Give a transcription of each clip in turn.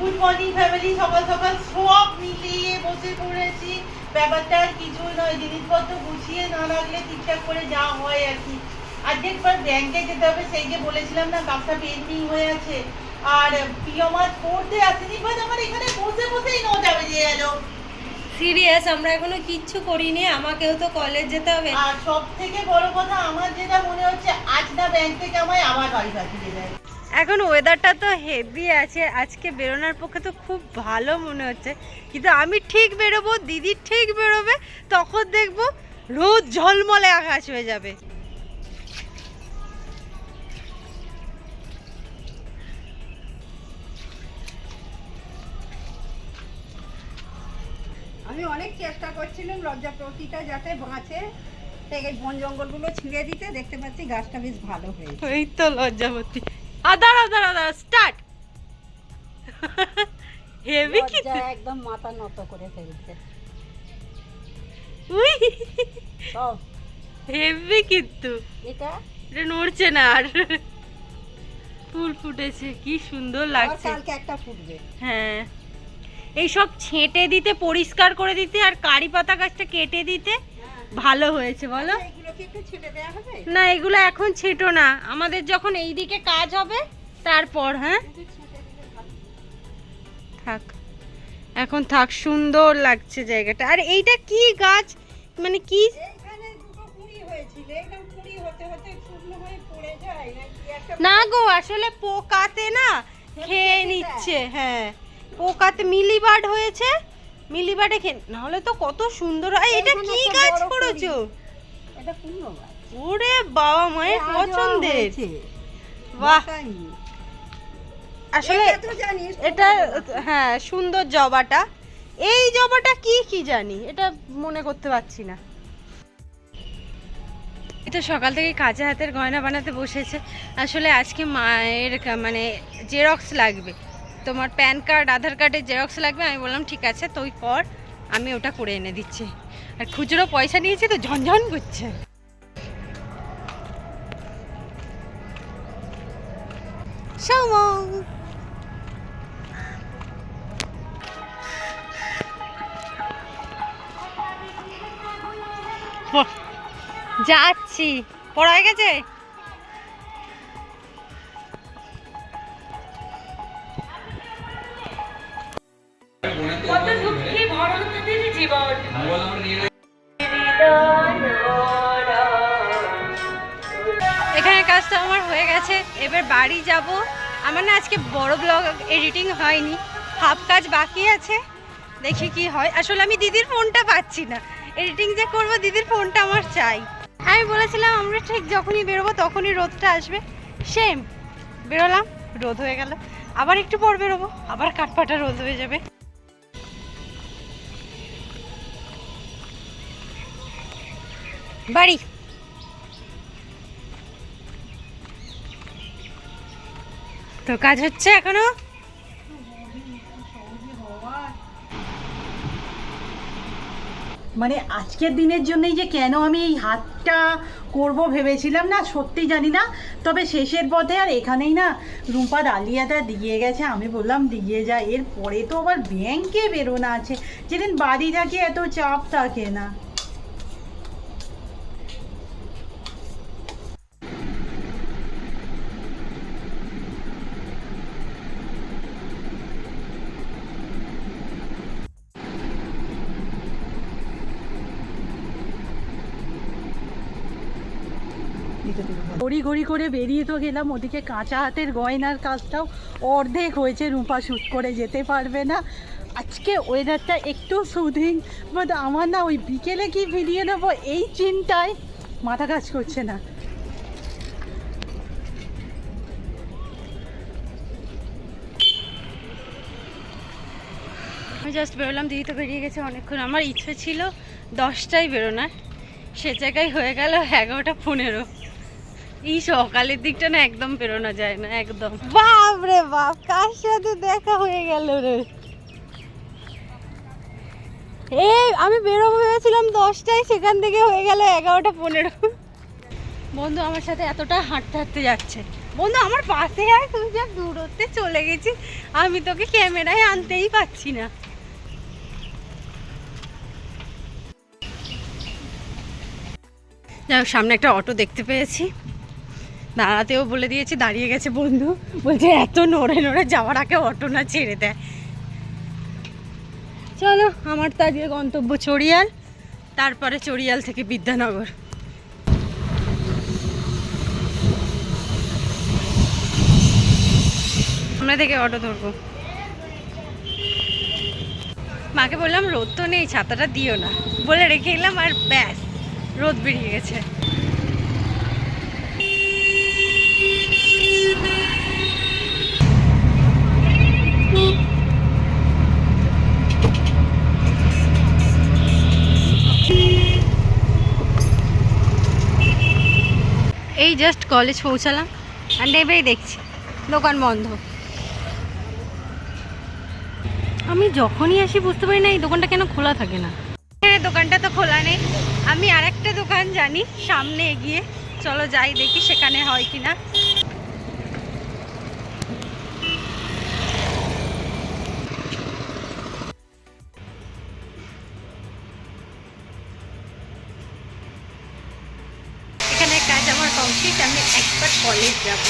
Good morning family সকাল সকাল সব মিলিয়ে বসে পড়েছি। ব্যাপারটা আর কিছু নয় জিনিসপত্র গুছিয়ে না রাখলে ঠিকঠাক করে যা হয় আর কি। আর্ধেকবার ব্যাংকে যেতে হবে সেই যে বলেছিলাম না কাজটা পেন্ডিং হয়ে আছে। আর প্রিয় মাছ পড়তে আসেনি বাট আমার এখানে বসে বসেই নটা বেজে গেল সিরিয়াস আমরা এখনও কিচ্ছু করিনি আমাকেও তো কলেজ যেতে হবে। আর সব থেকে বড় কথা আমার যেটা মনে হচ্ছে আজ না ব্যাংক থেকে আমায় আবার বাড়ি পাঠিয়ে দেয় এখন ওয়েদারটা তো হেভি আছে। আজকে বেরোনোর পক্ষে তো খুব ভালো মনে হচ্ছে। কিন্তু আমি ঠিক বেরোবো দিদি ঠিক বেরোবে তখন দেখব রোদ ঝলমলে আকাশ হয়ে যাবে। আমি অনেক চেষ্টা করছিলাম লজ্জা প্রতিটা যাতে বাঁচে থেকে বন জঙ্গলগুলো ছিঁড়ে দিতে দেখতে পাচ্ছি গাছটা বেশ ভালো হয়েছে। এই তো লজ্জাবতী। আদার আদার আদার স্টার্ট হেভি কি একদম মাথা নত করে ফেলছে। উই। সব। হেভি কিন্তু। এটা? এটা নড়ছে না আর। ফুল ফুটেছে কি সুন্দর লাগছে। কালকে একটা ফুটবে। হ্যাঁ। এই সব ছেঁটে দিতে পরিষ্কার করে দিতে আর কারি পাতা গাছটা কেটে দিতে ভালো হয়েছে বলো। না এগুলো এখন ছেটো না। আমাদের যখন এই দিকে কাজ হবে তারপর হ্যাঁ? থাক। এখন থাক সুন্দর লাগছে জায়গাটা। আর এইটা কি গাছ? মানে কি? হয়ে না গো আসলে পোকাতে না খেয়ে নিচ্ছে হ্যাঁ। পোকাতে মিলিবার্ড হয়েছে মিলিবার্ডে খেয়ে নাহলে তো কত সুন্দর হয়। এটা কি গাছ করেছ? এটা পূর্ণ গাছ ওরে বাবা মায়ের পছন্দের। বাহ। আসলে এটা হ্যাঁ সুন্দর জবাটা। এই জবাটা কি কি জানি? এটা মনে করতে পারছি না। এটা সকাল থেকে কাঁচা হাতের গয়না বানাতে বসেছে। আসলে আজকে মায়ের মানে জেরক্স লাগবে। তোমার প্যান কার্ড আধার কার্ডের জেরক্স লাগবে। আমি বললাম ঠিক আছে তুই কর আমি ওটা করে এনে দিচ্ছি। আর খুচরো পয়সা নিয়েছি তো ঝনঝন করছে। যাচ্ছি। পড়া হয়ে গেছে? কত দুঃখী ভরণ জীবন। গেছে এবার বাড়ি যাব। আমার না আজকে বড় ব্লগ এডিটিং হয়নি। হাফ কাজ বাকি আছে। দেখি কি হয়। আসলে আমি দিদির ফোনটা পাচ্ছি না। এডিটিং যে করব, দিদির ফোনটা আমার চাই। আমি বলেছিলাম, আমরা ঠিক যখনই বেরোবো, তখনই রোদটা আসবে। সেম বেরোলাম, রোদ হয়ে গেল। আবার একটু পর বেরোবো, আবার কাঠপাটা রোদ হয়ে যাবে। বাড়ি। তো কাজ হচ্ছে এখনও? মানে আজকের দিনের জন্যই যে কেন আমি এই হাতটা করব ভেবেছিলাম না, সত্যি জানি না। তবে শেষের পথে আর এখানেই না রুম্পা ডালিয়াটা দিয়ে গেছে, আমি বললাম দিয়ে যা। এর পরে তো আবার ব্যাংকে বেরোনা আছে। যেদিন বাড়ি থাকে এত চাপ থাকে না। ঘড়ি ঘড়ি করে বেরিয়ে তো গেলাম, ওদিকে কাঁচা হাতের গয়নার কাজটাও অর্ধেক হয়েছে, রূপা শ্যুট করে যেতে পারবে না। আজকে ওয়েদারটা একটু সুদিং বাট আমার না ওই বিকেলে কি ভিডিও নেব এই চিন্তায় মাথা কাজ করছে না। আমি জাস্ট বেরোলাম, দিদি তো বেরিয়ে গেছে অনেকক্ষণ। আমার ইচ্ছে ছিল দশটায় বেরোনার, সে জায়গায় হয়ে গেল এগারোটা পনেরো। এই সকালের দিকটা না একদম বেরোনো যায় না একদম। বাপ রে বাপ কার সাথে দেখা হয়ে গেল রে? এই আমি বেরোবো ভেবেছিলাম দশটায় সেখান থেকে হয়ে গেল এগারোটা পনেরো। বন্ধু আমার সাথে এতটা হাঁটতে হাঁটতে যাচ্ছে। বন্ধু আমার পাশে আয় তুমি যা দূরত্বে চলে গেছি আমি তোকে ক্যামেরায় আনতেই পাচ্ছি না। যাই সামনে একটা অটো দেখতে পেয়েছি। দাঁড়াতেও বলে দিয়েছি, দাঁড়িয়ে গেছে বন্ধু। বলছে, এত নড়ে নড়ে যাওয়ার আগে অটো না ছেড়ে দেয় চলো, আমার তো আজকে গন্তব্য চড়িয়াল, তারপরে চড়িয়াল থেকে বিদ্যানগর। আমরা থেকে অটো ধরবো। মাকে বললাম, রোদ তো নেই, ছাতাটা দিও না। বলে রেখে এলাম, আর ব্যাস, রোদ বেরিয়ে গেছে। কলেজ পৌঁছালাম আর নেবেই দেখছি, দোকান বন্ধ। আমি যখনই আসি বুঝতে পারি না এই দোকানটা কেন খোলা থাকে না। হ্যাঁ দোকানটা তো খোলা নেই। আমি আরেকটা দোকান জানি, সামনে এগিয়ে। চলো যাই দেখি সেখানে হয় কিনা। এখানে আমি একবার কলেজ যাব।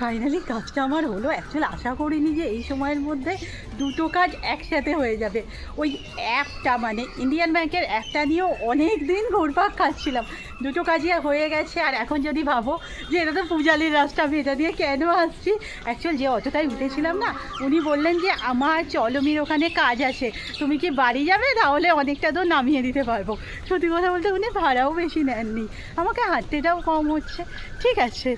ফাইনালি কাজটা আমার হলো। অ্যাকচুয়ালি আশা করিনি যে এই সময়ের মধ্যে দুটো কাজ একসাথে হয়ে যাবে। ওই অ্যাপটা মানে ইন্ডিয়ান ব্যাংকের অ্যাপটা নিয়েও অনেক দিন ঘুরপাক খাচ্ছিলাম। দুটো কাজই হয়ে গেছে, আর এখন যদি ভাবো যে এটা তো পূজালির রাস্তা, আমি এটা দিয়ে কেন আসছি? অ্যাকচুয়াল যে অতটাই উঠেছিলাম না, উনি বললেন যে আমার চলমির ওখানে কাজ আছে, তুমি কি বাড়ি যাবে? তাহলে অনেকটা দূর নামিয়ে দিতে পারব। সত্যি কথা বলতে উনি ভাড়াও বেশি নেননি, আমাকে হাঁটতেটাও কম হচ্ছে। ঠিক আছে,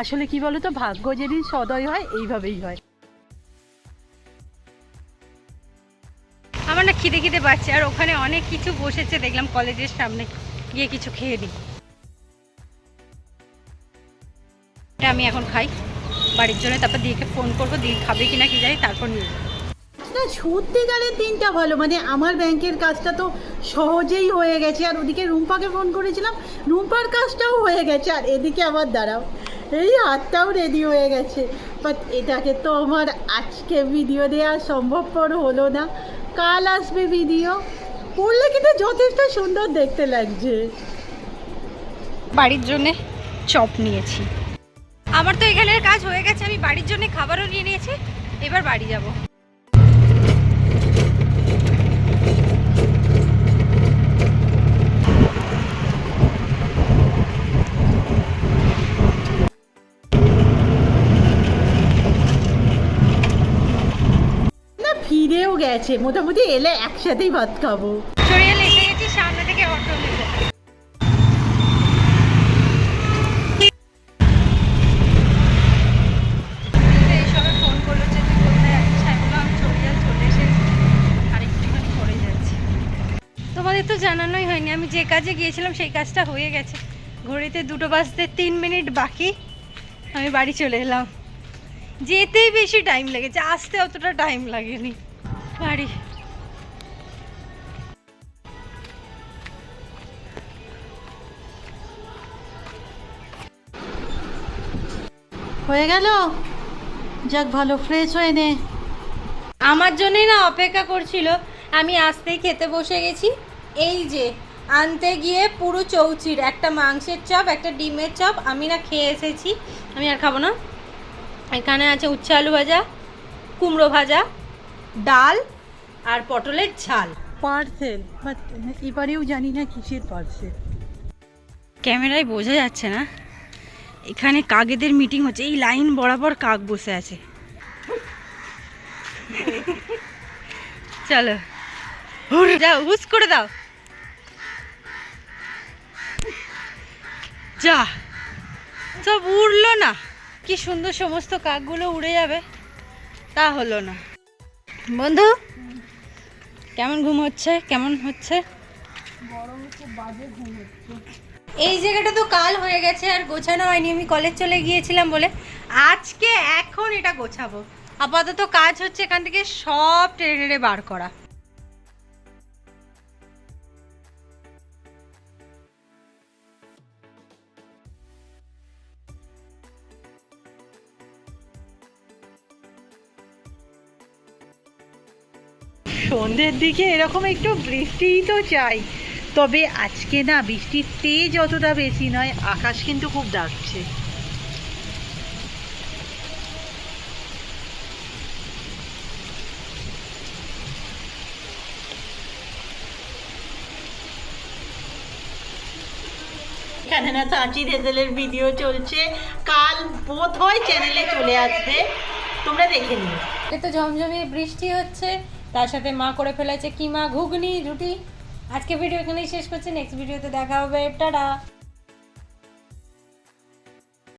আসলে কি বলতো, ভাগ্য যেদিন সদয় হয়, এইভাবেই হয়। আমার না খিদে খিদে পাচ্ছে, আর ওখানে অনেক কিছু বসেছে, দেখলাম কলেজের সামনে। গিয়ে কিছু খেয়ে নিই এটা আমি এখন খাই। বাড়ির জন্য তারপর দিদিকে ফোন করব, দিদি খাবে কিনা কি জানি, তারপর নিয়ে যাব। না সত্যিকারের দিনটা ভালো। মানে আমার ব্যাংকের কাজটা তো সহজেই হয়ে গেছে। আর ওদিকে রুম্পাকে ফোন করেছিলাম, রুম্পার কাজটাও হয়ে গেছে। আর এদিকে আবার দাঁড়াও, এই হাতটাও রেডি হয়ে গেছে। বাট এটাকে তো আমার আজকে ভিডিও দেওয়া সম্ভবপর হলো না। কাল আসবে ভিডিও পড়লে কিন্তু যথেষ্ট সুন্দর দেখতে লাগছে। বাড়ির জন্য চপ নিয়েছি। আমার তো এখানের কাজ হয়ে গেছে, আমি বাড়ির জন্য খাবারও নিয়ে নিয়েছি, এবার বাড়ি যাব। ফিরেও গেছে। মোটামুটি এলে একসাথেই ভাত খাব। এসে গেছি, সামনে থেকে অটো নেব তোমাদের তো জানানোই হয়নি। আমি যে কাজে গিয়েছিলাম, সেই কাজটা হয়ে গেছে। ঘড়িতে দুটো বাজতে তিন মিনিট বাকি। আমি বাড়ি চলে এলাম। যেতেই বেশি টাইম লেগেছে। আসতে অতটা টাইম লাগেনি। বাড়ি। হয়ে গেল? যাক ভালো ফ্রেশ হয়ে নে। আমার জন্যই না অপেক্ষা করছিল আমি আসতেই খেতে বসে গেছি। এই যে আনতে গিয়ে পুরো চৌচির একটা মাংসের চপ একটা ডিমের চপ আমি না খেয়ে এসেছি। আমি আর খাব না। এখানে আছে উচ্ছে আলু ভাজা কুমড়ো ভাজা ডাল আর পটলের ঝাল। পার্সেল বাট এবারেও জানি না কিসের পার্সেল। ক্যামেরায় বোঝা যাচ্ছে না। এখানে কাকেদের মিটিং হচ্ছে এই লাইন বরাবর কাক বসে আছে। চলো। যাও হুস করে দাও। যা। সব উড়লো না। কি সুন্দর সমস্ত কাকগুলো উড়ে যাবে। তা হলো না। বন্ধু, কেমন ঘুম হচ্ছে? কেমন হচ্ছে? এই জায়গাটা তো কাল হয়ে গেছে, আর গোছানো হয়নি। আমি কলেজ চলে গিয়েছিলাম বলে। আজকে এখন এটা গোছাবো। আপাতত কাজ হচ্ছে এখান থেকে সব ট্রেনে বার করা। সন্ধ্যের দিকে এরকম একটু বৃষ্টিই তো চাই। তবে আজকে না বৃষ্টির তেজ অতটা বেশি নয় আকাশ কিন্তু খুব ডাকছে। এখানে না চাঁচি দেদেলের ভিডিও চলছে। কাল বোধ হয় চ্যানেলে চলে আসবে। তোমরা দেখে নিও। এ তো ঝমঝমিয়ে বৃষ্টি হচ্ছে। তার সাথে মা করে ফেলেছে কিমা ঘুগনি, রুটি। আজকে ভিডিও এখানেই শেষ করছি নেক্সট ভিডিওতে দেখা হবে। টাটা!